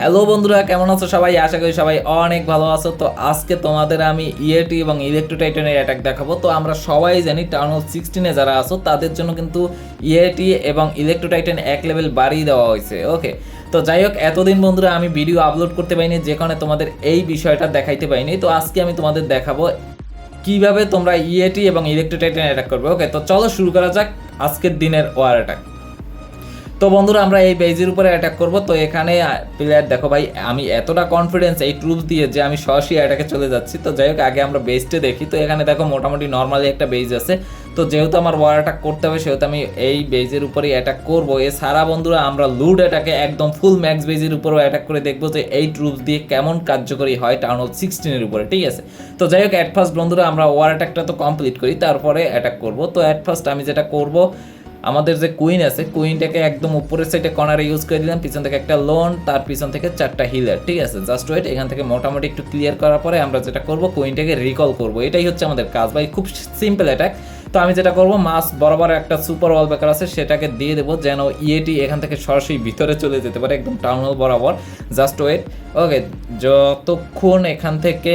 Hello বন্ধুরা, কেমন আছো সবাই? আশা করি সবাই অনেক ভালো আছো। তো আজকে তোমাদের আমি ইএটি এবং ইলেকট্রোটাইটনের অ্যাটাক দেখাবো। তো আমরা সবাই জানি টাউন হল সিক্সটিনে যারা আছো, তাদের জন্য কিন্তু ইএটি এবং ইলেকট্রোটাইটেন এক লেভেল বাড়িয়ে দেওয়া হয়েছে। ওকে তো যাই হোক, এতদিন বন্ধুরা আমি ভিডিও আপলোড করতে পারিনি যে কারণে তোমাদের এই বিষয়টা দেখাইতে পারিনি। তো আজকে আমি তোমাদের দেখাবো কীভাবে তোমরা ইএটি এবং ইলেকট্রোটাইটেন অ্যাটাক করবে। ওকে তো চলো শুরু করা যাক আজকের দিনের ওয়ার অ্যাটাক তো বন্ধুরা, আমরা এই বেজের উপরে অ্যাটাক করব। তো এখানে প্লেয়ার দেখো ভাই, আমি এতটা কনফিডেন্স এই ট্রুপস দিয়ে যে আমি সরাসরি অ্যাটাকে চলে যাচ্ছি। তো যাই হোক, আগে আমরা বেসটে দেখি। তো এখানে দেখো, মোটামুটি নর্মালি একটা বেজ আছে। তো যেহেতু আমার ওয়ার অ্যাটাক করতে হবে, সেহেতু আমি এই বেজের উপরেই অ্যাটাক করব। এছাড়া বন্ধুরা, আমরা লুড অ্যাটাকে একদম ফুল ম্যাক্স বেজের উপরেও অ্যাটাক করে দেখব যে এই ট্রুপস দিয়ে কেমন কার্যকরী হয় টাউন হল সিক্সটিনের উপরে, ঠিক আছে? তো যাই হোক অ্যাট ফার্স্ট বন্ধুরা, আমরা ওয়ার অ্যাটাকটা তো কমপ্লিট করি, তারপরে অ্যাটাক করব। তো অ্যাট ফার্স্ট আমি যেটা করব আমাদের যে কুইন আছে কুইনটাকে একদম উপরের সাইডে কর্নারে ইউজ করে দিলাম, পিছন থেকে একটা লোন তার পিছন থেকে চারটা হিলার ঠিক আছে? জাস্ট ওয়েট এখান থেকে মোটামুটি একটু ক্লিয়ার করার পরে আমরা যেটা করব কুইনটাকে রিকল করব। এটাই হচ্ছে আমাদের কাজ। ভাই, খুব সিম্পল অ্যাটাক তো আমি যেটা করব মাস বরাবর একটা সুপার ওয়াল বেকার আছে, সেটাকে দিয়ে দেবো যেন ইয়েটি এখান থেকে সরাসরি ভিতরে চলে যেতে পারে, একদম টাউন হল বরাবর। জাস্ট ওয়েট ওকে যতক্ষণ এখান থেকে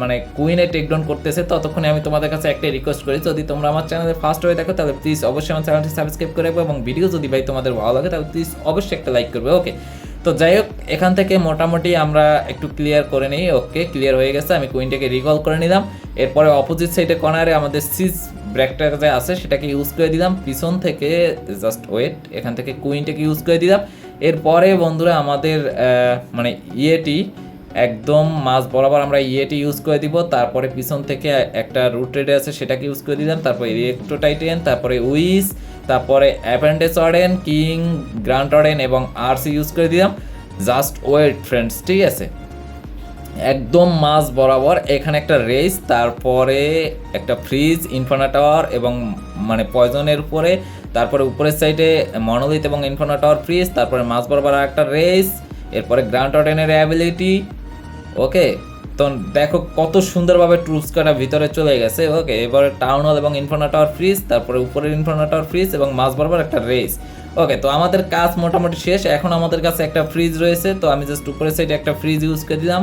মানে কুইনে টেকডাউন করতেছে, ততক্ষণে আমি তোমাদের কাছে একটা রিকোয়েস্ট করি, যদি তোমরা আমার চ্যানেলে ফার্স্ট হয়ে থাকো, তাহলে প্লিজ অবশ্যই আমার চ্যানেলটি সাবস্ক্রাইব করে রাখবে এবং ভিডিও যদি ভাই তোমাদের ভালো লাগে, তাহলে প্লিজ অবশ্যই একটা লাইক করবে ওকে তো যাই হোক, এখান থেকে মোটামুটি আমরা একটু ক্লিয়ার করে নিই। ওকে ক্লিয়ার হয়ে গেছে, আমি কুইনটাকে রিকল করে নিলাম। এরপরে অপোজিট সাইডে কর্নারে আমাদের সিজ ব্র্যাকটা যে আছে, সেটাকে ইউজ করে দিলাম। পিছন থেকে জাস্ট ওয়েট এখান থেকে কুইনটাকে ইউজ করে দিলাম। এরপরে বন্ধুরা, আমাদের মানে ইয়েটি একদম মাছ বরাবর আমরা ইয়েটি ইউজ করে দিব। তারপরে পিছন থেকে একটা রুট রেডে আছে, সেটাকে ইউজ করে দিলাম। তারপরে রিয়েক্টো ইলেকট্রোটাইটেন তারপরে উইস তারপরে অ্যাপেন্ডেস অর্ডেন কিং গ্রান্ট অর্ডেন এবং আরসি ইউজ করে দিলাম। জাস্ট ওয়েট ফ্রেন্ডস ঠিক আছে? একদম মাছ বরাবর এখানে একটা রেস তারপরে একটা ফ্রিজ ইনফানা টাওয়ার এবং মানে পয়জনের উপরে, তারপরে উপরের সাইডে মনোলিথ এবং ইনফানা টাওয়ার ফ্রিজ তারপরে মাছ বরাবর একটা রেস এরপরে গ্রান্ট অর্ডেনের অ্যাবিলিটি ওকে তো দেখো কত সুন্দরভাবে ট্রুপস কাটা ভিতরে চলে গেছে। ওকে, এবারে টাউন হল এবং ইনফানা টাওয়ার ফ্রিজ তারপরে উপরের ইনফানা টাওয়ার ফ্রিজ এবং মাছ বরাবর একটা রেস ওকে, তো আমাদের কাজ মোটামুটি শেষ। এখন আমাদের কাছে একটা ফ্রিজ রয়েছে। তো আমি জাস্ট উপরের সাইডে একটা ফ্রিজ ইউজ করে দিলাম।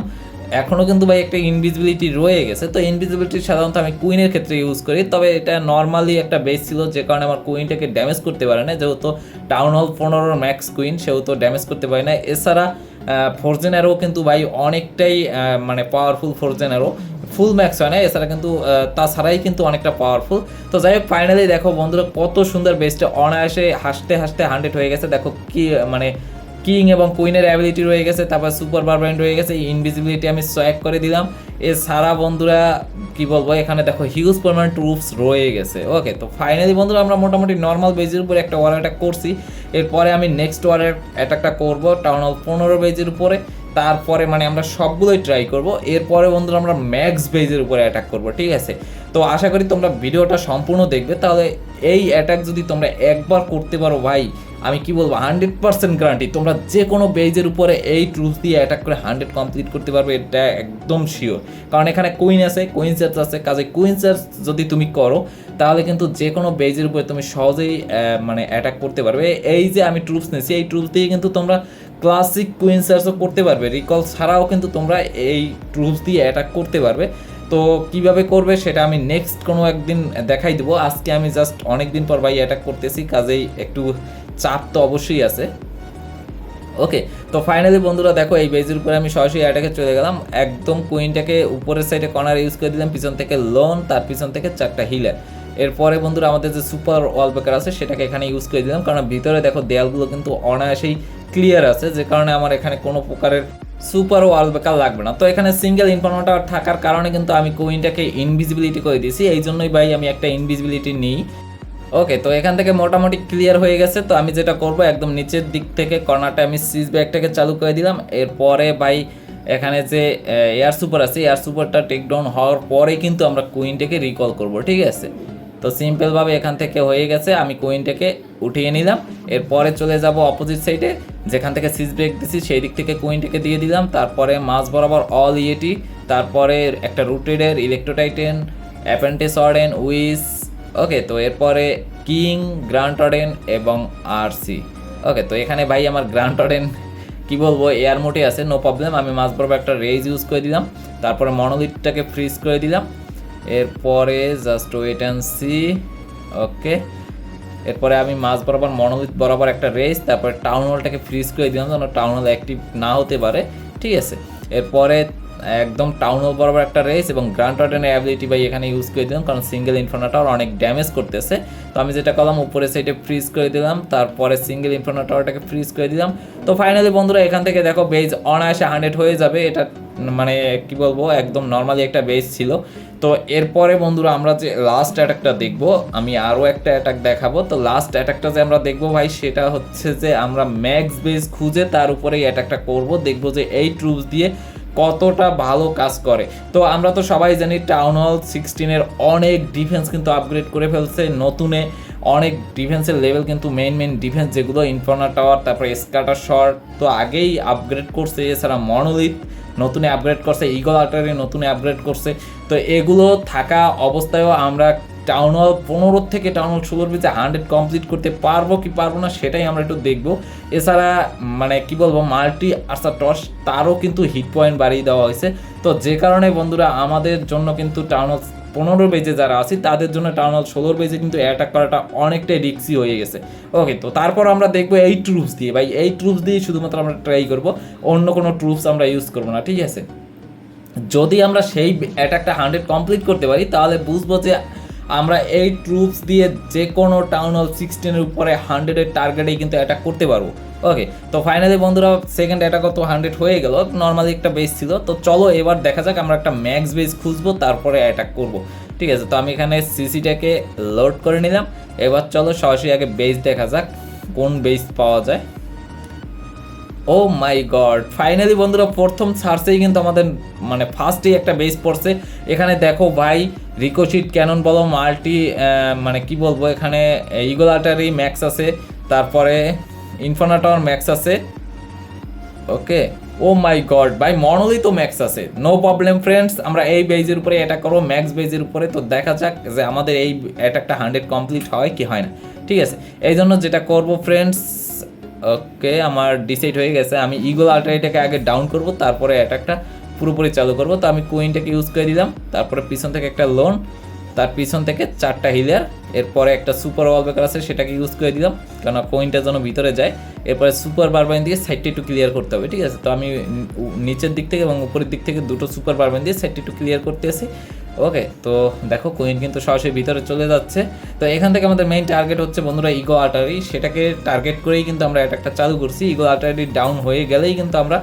এখনও কিন্তু ভাই একটা ইনভিজিবিলিটি রয়ে গেছে। তো ইনভিজিবিলিটি সাধারণত আমি কুইনের ক্ষেত্রে ইউজ করি। তবে এটা নর্মালি একটা বেস ছিল যে কারণে আমার কুইনটাকে ড্যামেজ করতে পারে না। যেহেতু টাউন হল পনেরোর ম্যাক্স কুইন সেহেতু ড্যামেজ করতে পারে না। এছাড়া ফোরজেন অ্যারো কিন্তু ভাই অনেকটাই মানে powerful frozen arrow full max হয় না। এছাড়া কিন্তু তাছাড়াই কিন্তু অনেকটা পাওয়ারফুল তো যাই হোক ফাইনালি দেখো বন্ধুরা, কত সুন্দর বেস্টে অনায়াসে হাসতে হাসতে হান্ড্রেড হয়ে গেছে। দেখো কি মানে কিং এবং কুইনের অ্যাবিলিটি রয়ে গেছে, তারপর সুপার বারবাইন রয়ে গেছে ইনভিজিবিলিটি আমি সোয়াক করে দিলাম। এছাড়া বন্ধুরা, কি বলব, এখানে দেখো হিউজ পরিমাণ ট্রুপস রয়ে গেছে। ওকে তো ফাইনালি বন্ধুরা, আমরা মোটামুটি নর্মাল বেজের উপরে একটা ওয়ার অ্যাটাক করছি। এরপরে আমি নেক্সট ওয়ার অ্যাটাকটা করব টাউন হল পনেরো বেজের উপরে। তারপরে মানে আমরা সবগুলোই ট্রাই করব। এরপরে বন্ধুরা, আমরা ম্যাক্স বেজের উপরে অ্যাটাক করব, ঠিক আছে? তো আশা করি তোমরা ভিডিওটা সম্পূর্ণ দেখবে। তাহলে এই অ্যাটাক যদি তোমরা একবার করতে পারো ভাই আমি কি বলব হান্ড্রেড পার্সেন্ট গ্যারান্টি তোমরা যে কোনো বেজের উপরে এই ট্রুথ দিয়ে অ্যাটাক করে হান্ড্রেড কমপ্লিট করতে পারবে, এটা একদম শিওর কারণ এখানে কুইন আছে কুইন চার্জ আছে, কাজে কুইন চার্জ যদি তুমি করো, তাহলে কিন্তু যে কোনো বেজের উপরে তুমি সহজেই মানে অ্যাটাক করতে পারবে। এই যে আমি ট্রুপস নিয়েছি, এই ট্রুপস দিয়ে কিন্তু তোমরা ক্লাসিক কুইন চার্জও করতে পারবে। রিকল ছাড়াও কিন্তু তোমরা এই ট্রুপস দিয়ে অ্যাটাক করতে পারবে। তো কীভাবে করবে সেটা আমি নেক্সট কোনো একদিন দেখাই দেবো। আজকে আমি জাস্ট অনেক দিন পর ভাই অ্যাটাক করতেছি, কাজেই একটু চাপ তো অবশ্যই আছে। ওকে তো ফাইনালি বন্ধুরা দেখো, এই বেজের উপরে আমি সরাসরি অ্যাটাকে চলে গেলাম। একদম কুইনটাকে উপরের সাইডে কর্নার ইউজ করে দিলাম, পিছন থেকে লোন তার পিছন থেকে চারটা হিলার এরপরে বন্ধুরা আমাদের যে সুপার ওয়াল ওয়ালপেকার আছে, সেটাকে এখানে ইউজ করে দিলাম। কারণ ভিতরে দেখো দেয়ালগুলো কিন্তু অনায়াসেই ক্লিয়ার আছে, যে কারণে আমার এখানে কোনো প্রকারের সুপার ওয়াল বেকার লাগবে না। তো এখানে সিঙ্গেল ইনফরমেটার থাকার কারণে কিন্তু আমি কুইনটাকে ইনভিজিবিলিটি করে দিয়েছি এই জন্যই ভাই আমি একটা ইনভিজিবিলিটি নিই। ওকে তো এখান থেকে মোটামুটি ক্লিয়ার হয়ে গেছে। তো আমি যেটা করব, একদম নিচের দিক থেকে, কর্নারটা আমি সিজ ব্যাগটাকে চালু করে দিলাম। এরপরে ভাই এখানে যে এয়ার সুপার আছে এয়ার সুপারটা টেকডাউন হওয়ার পরে কিন্তু আমরা কুইনটাকে রিকল করব, ঠিক আছে? তো সিম্পলভাবে এখান থেকে হয়ে গেছে। আমি কুইনটাকে উঠিয়ে নিলাম। এরপরে চলে যাব অপোজিট সাইডে যেখান থেকে সিজ ব্রেক দিছি, সেই দিক থেকে কুইনটাকে দিয়ে দিলাম। তারপরে মাঝ বরাবর অল ইয়েটি তারপরে একটা রুটেডের ইলেকট্রোটাইটেন অ্যাপেন্টিস অর্ডেন উইস ওকে তো এরপরে কিং গ্রান্ট অর্ডেন এবং আরসি ওকে তো এখানে ভাই আমার গ্রান্ট অর্ডেন কি বলব, এয়ার মোটে আছে নো প্রবলেম আমি মাছ বরাবর একটা রেজ ইউজ করে দিলাম। তারপরে মনোলিটটাকে ফ্রিজ করে দিলাম। এরপরে just wait and see okay এরপরে আমি মাছ বরাবর মনোলিথ বরাবর একটা রেস তারপরে টাউন হলটাকে ফ্রিজ করে দিলাম যেন টাউন হল অ্যাক্টিভ না হতে পারে, ঠিক আছে? এরপরে একদম টাউন হল বরাবর একটা রেস এবং গ্রান্ড অর্ডেনের অ্যাবিলিটি বাই এখানে ইউজ করে দিলাম, কারণ সিঙ্গেল ইনফোনাটার অনেক ড্যামেজ করতেছে। তো আমি যেটা করলাম উপরে সাইডে ফ্রিজ করে দিলাম, তারপরে সিঙ্গেল ইনফোনাটারটাকে ফ্রিজ করে দিলাম। তো ফাইনালি বন্ধুরা, এখান থেকে দেখো বেজ অনায়াসে হান্ড্রেড হয়ে যাবে, এটা মানে কি বলব, একদম নর্মালি একটা বেস ছিল। তো এরপরে বন্ধুরা আমরা যে লাস্ট অ্যাটাকটা দেখব, আমি আরও একটা অ্যাটাক দেখাবো। তো লাস্ট অ্যাটাকটা যে আমরা দেখব ভাই, সেটা হচ্ছে যে আমরা ম্যাক্স বেস খুঁজে তার উপরে এই অ্যাটাকটা করব, দেখব যে এই ট্রুপস দিয়ে কতটা ভালো কাজ করে। তো আমরা তো সবাই জানি টাউন হল সিক্সটিনের অনেক ডিফেন্স কিন্তু আপগ্রেড করে ফেলছে, নতুনে অনেক ডিফেন্সের লেভেল কিন্তু মেইন মেইন ডিফেন্স যেগুলো ইনফর্নার টাওয়ার তারপরে স্কাটার শট তো আগেই আপগ্রেড করছে, এছাড়া মনোলিথ নতুনে আপগ্রেড করছে ইগল আর্টারি নতুন আপগ্রেড করছে। তো এগুলো থাকা অবস্থায়ও আমরা টাউন হল পনেরো থেকে টাউন হল ষোলোর ভিতরে হান্ড্রেড কমপ্লিট করতে পারব কি পারব না সেটাই আমরা একটু দেখব। এছাড়া মানে কি বলব মাল্টি আর্সার টস তারও কিন্তু হিট পয়েন্ট বাড়িয়ে দেওয়া হয়েছে। তো যে কারণে বন্ধুরা আমাদের জন্য কিন্তু টাউন হল পনেরো বেজে যারা আছি, তাদের জন্য টাউন হল ষোলোর বেজে কিন্তু অ্যাটাক করাটা অনেকটাই রিক্সি হয়ে গেছে। ওকে তো তারপর আমরা দেখব এই ট্রুপস দিয়ে। ভাই, এই ট্রুপস দিয়ে শুধুমাত্র আমরা ট্রাই করব, অন্য কোনো ট্রুপস আমরা ইউজ করব না, ঠিক আছে? যদি আমরা সেই অ্যাটাকটা হান্ড্রেড কমপ্লিট করতে পারি, তাহলে বুঝব যে আমরা এই ট্রুপস দিয়ে যে কোনো টাউন হল সিক্সটিনের উপরে হান্ড্রেডের টার্গেটে কিন্তু অ্যাটাক করতে পারব। ওকে তো ফাইনালি বন্ধুরা সেকেন্ড অ্যাটাকও তো হান্ড্রেড হয়ে গেল। নর্মালি একটা বেস ছিল। তো চলো এবার দেখা যাক আমরা একটা ম্যাক্স বেস খুঁজবো, তারপরে অ্যাটাক করব। ঠিক আছে, তো আমি এখানে সিসিটাকে লোড করে নিলাম। এবার চলো সরাসরি আগে বেস দেখা যাক, কোন বেস পাওয়া যায়। ও মাই গড ফাইনালি বন্ধুরা, প্রথম সার্চেই কিন্তু আমাদের মানে ফার্স্টেই একটা বেস পড়ছে। এখানে দেখো ভাই রিকোশিট ক্যানন বলো মাল্টি মানে কি বলব এখানে ইগল আটারি ম্যাক্স আছে, তারপরে ইনফোনাটর ম্যাক্স আছে ওকে ও মাই গড ভাই মনোলি তো ম্যাক্স আছে। নো প্রবলেম ফ্রেন্ডস আমরা এই বেজের উপরে অ্যাটাক করব ম্যাক্স বেজের উপরে। তো দেখা যাক যে আমাদের এই অ্যাটাকটা হান্ড্রেড কমপ্লিট হয় কি হয় না। ঠিক আছে, এই জন্য যেটা করব ফ্রেন্ডস ওকে আমার ডিসাইড হয়ে গেছে, আমি ইগল আল্ট্রাইটাকে আগে ডাউন করব, তারপরে অ্যাটাকটা পুরোপুরি চালু করব। তো আমি কুইনটাকে ইউজ করে দিলাম। তারপরে পিছন থেকে একটা লোন তার পিছন থেকে চারটা হিলার এরপরে একটা সুপার ওয়ালবেকার আছে, সেটাকে ইউজ করে দিলাম। কেন কোইনটা যেন ভিতরে যায়। এরপরে সুপার বারবাইন দিয়ে সাইডটা একটু ক্লিয়ার করতে হবে, ঠিক আছে? তো আমি নিচের দিক থেকে এবং উপরের দিক থেকে দুটো সুপার বারবাইন দিয়ে সাইডটা একটু ক্লিয়ার করতে আসি ওকে তো দেখো কুইন কিন্তু সরাসরি ভিতরে চলে যাচ্ছে। তো এখান থেকে আমাদের মেইন টার্গেট হচ্ছে বন্ধুরা ইগো আর্টারি সেটাকে টার্গেট করেই কিন্তু আমরা অ্যাটাকটা চালু করছি। ইগো আর্টারি ডাউন হয়ে গেলেই কিন্তু আমরা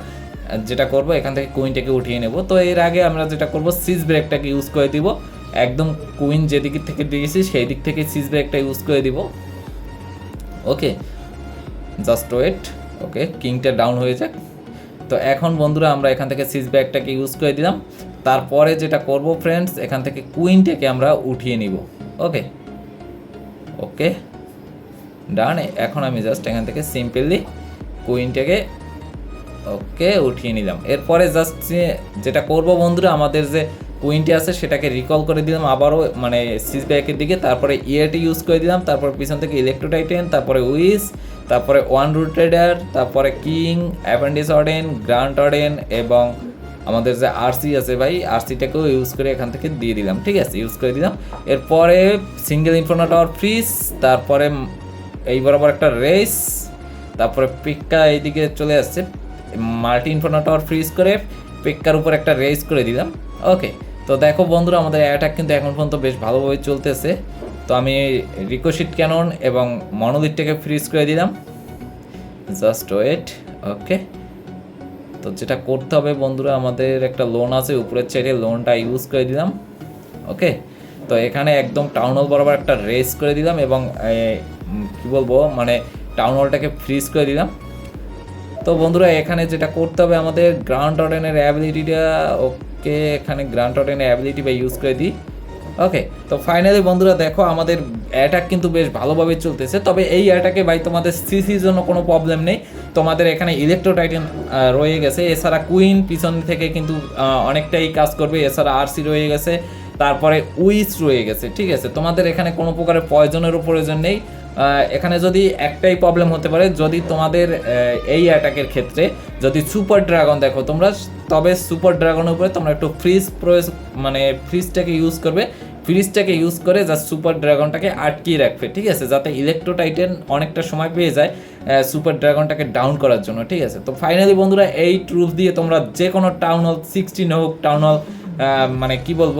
যেটা করব, এখান থেকে কুইনটাকে উঠিয়ে নেব। তো এর আগে আমরা যেটা করব সিজ ব্রেকটাকে ইউজ করে দিব। একদম কুইন যেদিক থেকে দিয়েছি, সেই দিক থেকে সিজ ব্রেকটা ইউজ করে দিব। ওকে জাস্ট ওয়েট ওকে কিংটা ডাউন হয়ে যাক। তো এখন বন্ধুরা, আমরা এখান থেকে সিজ ব্যাগটাকে ইউজ করে দিলাম। তারপরে যেটা করব ফ্রেন্ডস এখান থেকে কুইনটাকে আমরা উঠিয়ে নিব। ওকে ওকে ডান এখন আমি জাস্ট এখান থেকে সিম্পলি কুইনটাকে ওকে, উঠিয়ে নিলাম। এরপরে জাস্ট যেটা করব বন্ধুরা, আমাদের যে কুইনটি আছে, সেটাকে রিকল করে দিলাম, আবারও মানে সিজ ব্যাকের দিকে, তারপরে ইয়েটি ইউজ করে দিলাম, তারপর পিছন থেকে ইলেকট্রোটাইটেন তারপরে উইস তারপরে ওয়ান রুটেডার তারপরে কিং অ্যাপেন্ডিস অর্ডেন গ্রান্ট অর্ডেন এবং আমাদের যে আরসি আছে ভাই আরসিটাকেও ইউজ করে এখান থেকে দিয়ে দিলাম, ঠিক আছে? ইউজ করে দিলাম। এরপরে সিঙ্গেল ইনফোনা টাওয়ার ফ্রিজ তারপরে এই বরাবর একটা রেস তারপরে পিক্কা এইদিকে চলে আসছে মাল্টি ইনফোনা টাওয়ার ফ্রিজ করে পিক্কার উপর একটা রেস করে দিলাম। ওকে তো দেখো বন্ধুরা, আমাদের অ্যাটাক কিন্তু এখন পর্যন্ত বেশ ভালোভাবে চলতেছে। তো আমি রিকোশিট ক্যানন এবং মনোলিটটাকে ফ্রিজ করে দিলাম। জাস্ট ওয়েট ওকে তো যেটা করতে হবে বন্ধুরা, আমাদের একটা লোন আছে, উপরের সাইডে লোনটা ইউজ করে দিলাম। ওকে তো এখানে একদম টাউন হল বরাবর একটা রেস করে দিলাম এবং কি বলব মানে টাউন হলটাকে ফ্রিজ করে দিলাম। তো বন্ধুরা, এখানে যেটা করতে হবে আমাদের গ্রাউন্ড অর্ডেনের অ্যাবিলিটিটা ওকে, এখানে গ্রাউন্ড অর্ডেনের অ্যাবিলিটি বা ইউজ করে দিই। ওকে তো ফাইনালি বন্ধুরা, দেখো আমাদের অ্যাটাক কিন্তু বেশ ভালোভাবে চলতেছে। তবে এই অ্যাটাকে ভাই তোমাদের সিসির জন্য কোনো প্রবলেম নেই। তোমাদের এখানে ইলেকট্রোটাইটেন রয়ে গেছে। এছাড়া কুইন পিছন থেকে কিন্তু অনেকটাই কাজ করবে। এছাড়া আরসি রয়ে গেছে। তারপরে উইস রয়ে গেছে, ঠিক আছে? তোমাদের এখানে কোনো প্রকারের পয়জনেরও প্রয়োজন নেই। এখানে যদি একটাই প্রবলেম হতে পারে, যদি তোমাদের এই অ্যাটাকের ক্ষেত্রে যদি সুপার ড্রাগন দেখো, তোমরা তবে সুপার ড্রাগনের উপরে তোমরা একটু ফ্রিজ প্রয়োগ মানে ফ্রিজটাকে ইউজ করবে। ফ্রিজটাকে ইউজ করে জাস্ট সুপার ড্রাগনটাকে আটকিয়ে রাখবে, ঠিক আছে? যাতে ইলেকট্রোটাইটেন অনেকটা সময় পেয়ে যায় সুপার ড্রাগনটাকে ডাউন করার জন্য, ঠিক আছে? তো ফাইনালি বন্ধুরা, এই ট্রুপ দিয়ে তোমরা যে কোনো টাউন হল সিক্সটিন হোক টাউন হল মানে কি বলব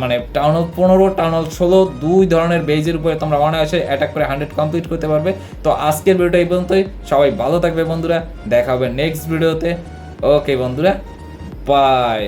মানে টাউন হল পনেরো টাউন হল ষোলো, দুই ধরনের বেজের উপরে তোমরা অনায়াসে অ্যাটাক করে হান্ড্রেড কমপ্লিট করতে পারবে। তো আজকের ভিডিওটা এই পর্যন্তই। সবাই ভালো থাকবে বন্ধুরা। দেখা হবে নেক্সট ভিডিওতে ওকে বন্ধুরা বাই